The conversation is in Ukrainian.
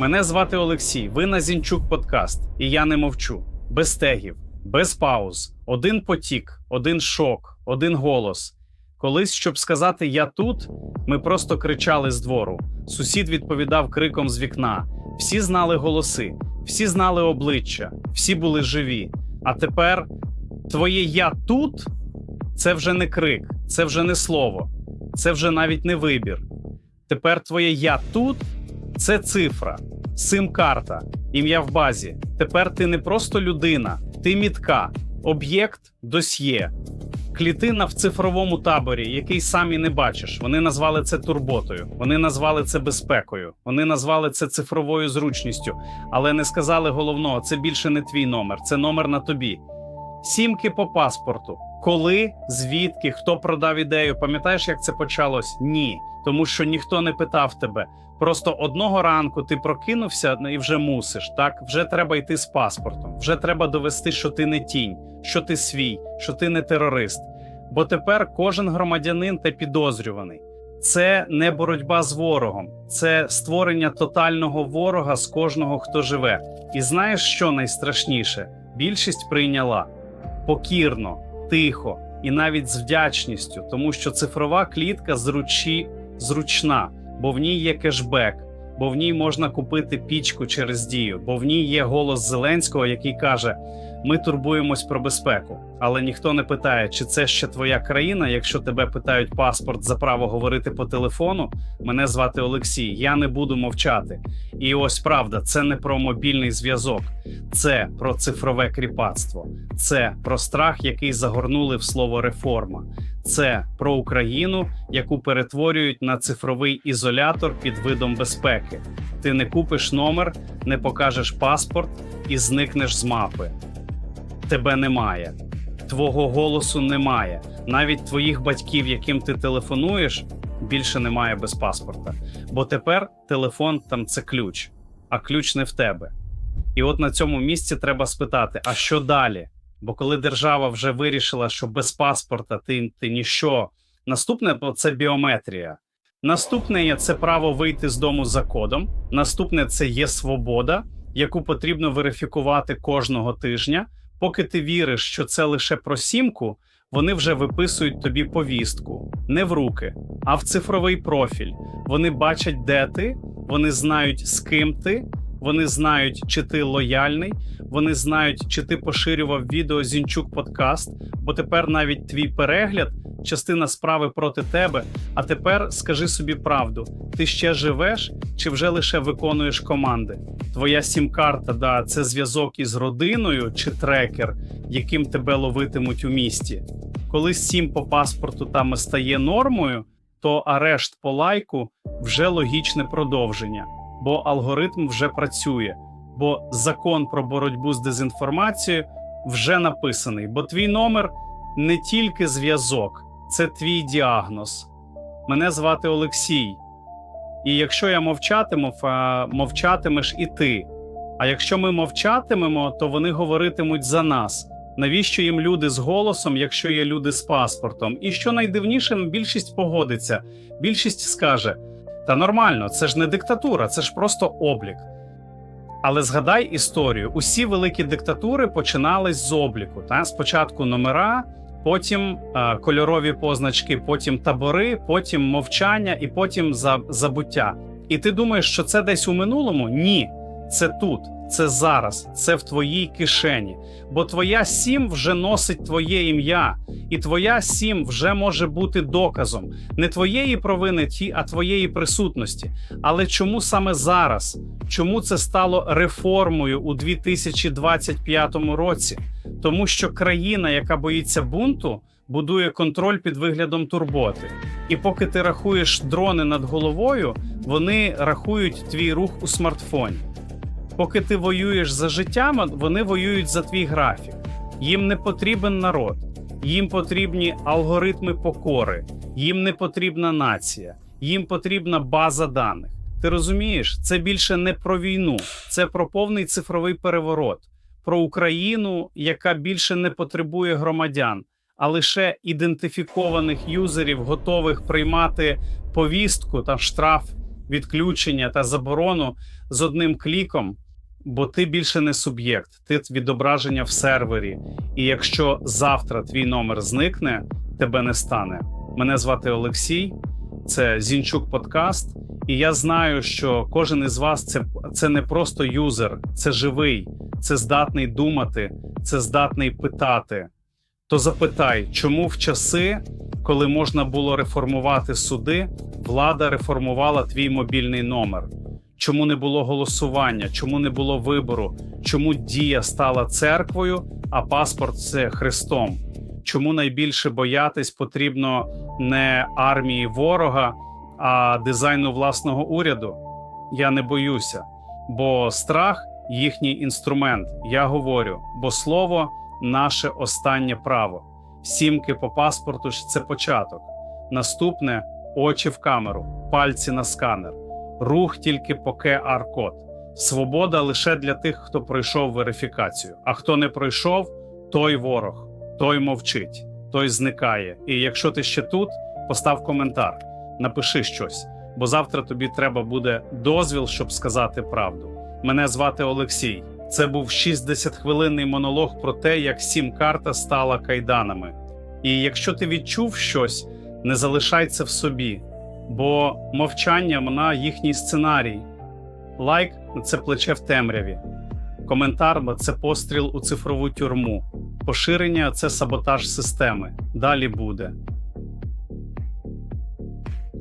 Мене звати Олексій. Ви на Зінчук Подкаст, і я не мовчу. Без тегів, без пауз, один потік, один шок, один голос. Колись, щоб сказати Я тут, ми просто кричали з двору. Сусід відповідав криком з вікна. Всі знали голоси, всі знали обличчя, всі були живі. А тепер твоє Я тут це вже не крик, це вже не слово, це вже навіть не вибір. Тепер твоє Я тут це цифра, сим-карта, ім'я в базі. Тепер ти не просто людина, ти мітка, об'єкт, досьє, клітина в цифровому таборі, який сам і не бачиш. Вони назвали це турботою, вони назвали це безпекою, вони назвали це цифровою зручністю, але не сказали головного: це більше не твій номер, це номер на тобі. Сімки по паспорту. Коли, звідки, хто продав ідею? Пам'ятаєш, як це почалось? Ні, тому що ніхто не питав тебе. Просто одного ранку ти прокинувся ну, і вже мусиш. Так, вже треба йти з паспортом. Вже треба довести, що ти не тінь, що ти свій, що ти не терорист. Бо тепер кожен громадянин та підозрюваний. Це не боротьба з ворогом, це створення тотального ворога з кожного, хто живе. І знаєш, що найстрашніше? Більшість прийняла покірно, тихо і навіть з вдячністю, тому що цифрова клітка зручі, зручна, бо в ній є кешбек, бо в ній можна купити пічку через дію, бо в ній є голос Зеленського, який каже: Ми турбуємось про безпеку. Але ніхто не питає, чи це ще твоя країна. Якщо тебе питають паспорт за право говорити по телефону, мене звати Олексій. Я не буду мовчати. І ось правда, це не про мобільний зв'язок, це про цифрове кріпацтво, це про страх, який загорнули в слово реформа. Це про Україну, яку перетворюють на цифровий ізолятор під видом безпеки. Ти не купиш номер, не покажеш паспорт і зникнеш з мапи. Тебе немає, твого голосу немає. Навіть твоїх батьків, яким ти телефонуєш, більше немає без паспорта. Бо тепер телефон там це ключ, а ключ не в тебе. І от на цьому місці треба спитати: а що далі? Бо коли держава вже вирішила, що без паспорта ти, ти ніщо. Наступне це біометрія. Наступне це право вийти з дому за кодом. Наступне це є свобода, яку потрібно верифікувати кожного тижня. Поки ти віриш, що це лише про сімку, вони вже виписують тобі повістку не в руки, а в цифровий профіль. Вони бачать, де ти, вони знають, з ким ти, вони знають, чи ти лояльний, вони знають, чи ти поширював відео Зінчук подкаст, бо тепер навіть твій перегляд, частина справи проти тебе. А тепер скажи собі правду: ти ще живеш чи вже лише виконуєш команди? Твоя сім-карта, да, це зв'язок із родиною чи трекер, яким тебе ловитимуть у місті. Коли сім по паспорту там стає нормою, то арешт по лайку вже логічне продовження, бо алгоритм вже працює, бо закон про боротьбу з дезінформацією вже написаний, бо твій номер не тільки зв'язок, це твій діагноз. Мене звати Олексій. І якщо я мовчатиму, мовчатимеш і ти. А якщо ми мовчатимемо, то вони говоритимуть за нас. Навіщо їм люди з голосом, якщо є люди з паспортом? І що найдивніше, більшість погодиться. Більшість скаже: та нормально, це ж не диктатура, це ж просто облік. Але згадай історію: усі великі диктатури починались з обліку. Та? Спочатку номера, потім е, кольорові позначки, потім табори, потім мовчання і потім забуття. І ти думаєш, що це десь у минулому? Ні, це тут, це зараз, це в твоїй кишені. Бо твоя сім вже носить твоє ім'я, і твоя сім вже може бути доказом не твоєї провини, а твоєї присутності. Але чому саме зараз? Чому це стало реформою у 2025 році? Тому що країна, яка боїться бунту, будує контроль під виглядом турботи. І поки ти рахуєш дрони над головою, вони рахують твій рух у смартфоні. Поки ти воюєш за життя, вони воюють за твій графік. Їм не потрібен народ, їм потрібні алгоритми покори, їм не потрібна нація, їм потрібна база даних. Ти розумієш, це більше не про війну, це про повний цифровий переворот, про Україну, яка більше не потребує громадян, а лише ідентифікованих юзерів, готових приймати повістку та штраф, відключення та заборону з одним кліком, бо ти більше не суб'єкт, ти відображення в сервері. І якщо завтра твій номер зникне, тебе не стане. Мене звати Олексій, це Зінчук Подкаст. І я знаю, що кожен із вас це, це не просто юзер, це живий, це здатний думати, це здатний питати. То запитай, чому в часи, коли можна було реформувати суди, влада реформувала твій мобільний номер? Чому не було голосування? Чому не було вибору? Чому дія стала церквою, а паспорт це Христом? Чому найбільше боятись потрібно не армії ворога, а дизайну власного уряду? Я не боюся, бо страх їхній інструмент. Я говорю, бо слово наше останнє право. Сімки по паспорту це початок. Наступне очі в камеру, пальці на сканер, рух тільки по QR-код. Свобода лише для тих, хто пройшов верифікацію. А хто не пройшов, той ворог, той мовчить, той зникає. І якщо ти ще тут, постав коментар, напиши щось, бо завтра тобі треба буде дозвіл, щоб сказати правду. Мене звати Олексій. Це був 60-хвилинний монолог про те, як сім-карта стала кайданами. І якщо ти відчув щось, не залишай це в собі, бо мовчання вона їхній сценарій. Лайк це плече в темряві. Коментар це постріл у цифрову тюрму. Поширення це саботаж системи. Далі буде.